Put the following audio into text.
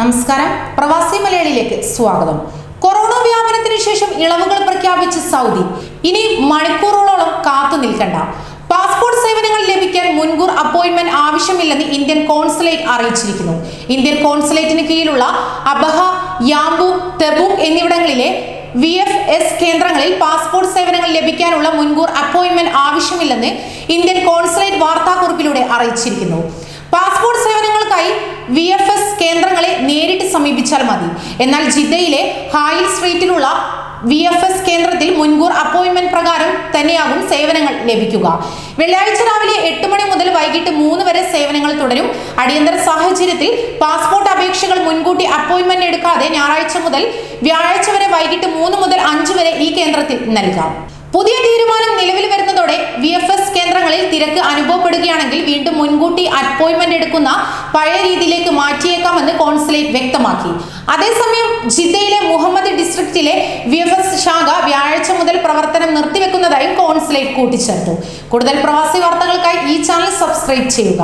നമസ്കാരം. പ്രവാസി മലയാളിയിലേക്ക് സ്വാഗതം. കൊറോണ വ്യാപനത്തിന് ശേഷം ഇളവുകൾ പ്രഖ്യാപിച്ച സൗദി. ഇനി മണിക്കൂറുകളോളം കാത്തു നിൽക്കണ്ട. പാസ്പോർട്ട് സേവനങ്ങൾ ലഭിക്കാൻ മുൻകൂർ അപ്പോയിന്റ്മെന്റ് ആവശ്യമില്ലെന്ന് ഇന്ത്യൻ കോൺസുലേറ്റ് അറിയിച്ചിരിക്കുന്നു. ഇന്ത്യൻ കോൺസുലേറ്റിന് കീഴിലുള്ള അബഹ യാംബു തെബുക് എന്നിവിടങ്ങളിലെ വി എഫ് എസ് കേന്ദ്രങ്ങളിൽ പാസ്പോർട്ട് സേവനങ്ങൾ ലഭിക്കാനുള്ള മുൻകൂർ അപ്പോയിന്റ്മെന്റ് ആവശ്യമില്ലെന്ന് ഇന്ത്യൻ കോൺസുലേറ്റ് വാർത്താക്കുറിപ്പിലൂടെ അറിയിച്ചിരിക്കുന്നു പാസ്പോർട്ട് സേവനങ്ങൾക്കായി വി എഫ് എസ് കേന്ദ്രങ്ങളെ നേരിട്ട് മതി. എന്നാൽ ജിദ്ദയിലെ ഹായിൽ സ്ട്രീറ്റിലുള്ള വി എഫ് എസ് കേന്ദ്രത്തിൽ മുൻകൂർ അപ്പോയിന്റ്മെന്റ് പ്രകാരം തന്നെയാകും സേവനങ്ങൾ ലഭിക്കുക. വെള്ളിയാഴ്ച രാവിലെ എട്ട് മണി മുതൽ വൈകിട്ട് മൂന്ന് വരെ സേവനങ്ങൾ തുടരും. അടിയന്തര സാഹചര്യത്തിൽ പാസ്പോർട്ട് അപേക്ഷകൾ മുൻകൂട്ടി അപ്പോയിന്റ്മെന്റ് എടുക്കാതെ ഞായറാഴ്ച മുതൽ വ്യാഴാഴ്ച വരെ വൈകിട്ട് മൂന്ന് മുതൽ അഞ്ച് വരെ ഈ കേന്ദ്രത്തിൽ നൽകാം. പുതിയ തീരുമാനം നിലവിൽ വരുന്നതോടെ വി എഫ് എസ് കേന്ദ്രങ്ങളിൽ തിരക്ക് അനുഭവപ്പെടുകയാണെങ്കിൽ വീണ്ടും മുൻകൂട്ടി അപ്പോയിന്റ്മെന്റ് എടുക്കുന്ന പഴയ രീതിയിലേക്ക് മാറ്റിയേക്കാമെന്ന് കോൺസുലേറ്റ് വ്യക്തമാക്കി. അതേസമയം ജിദ്ദയിലെ മുഹമ്മദ് ഡിസ്ട്രിക്റ്റിലെ വിഎഫ്എസ് ശാഖ വ്യാഴാഴ്ച മുതൽ പ്രവർത്തനം നിർത്തിവെക്കുന്നതായും കോൺസുലേറ്റ് കൂട്ടിച്ചേർത്തു. കൂടുതൽ പ്രവാസി വാർത്തകൾക്കായി ഈ ചാനൽ സബ്സ്ക്രൈബ് ചെയ്യുക.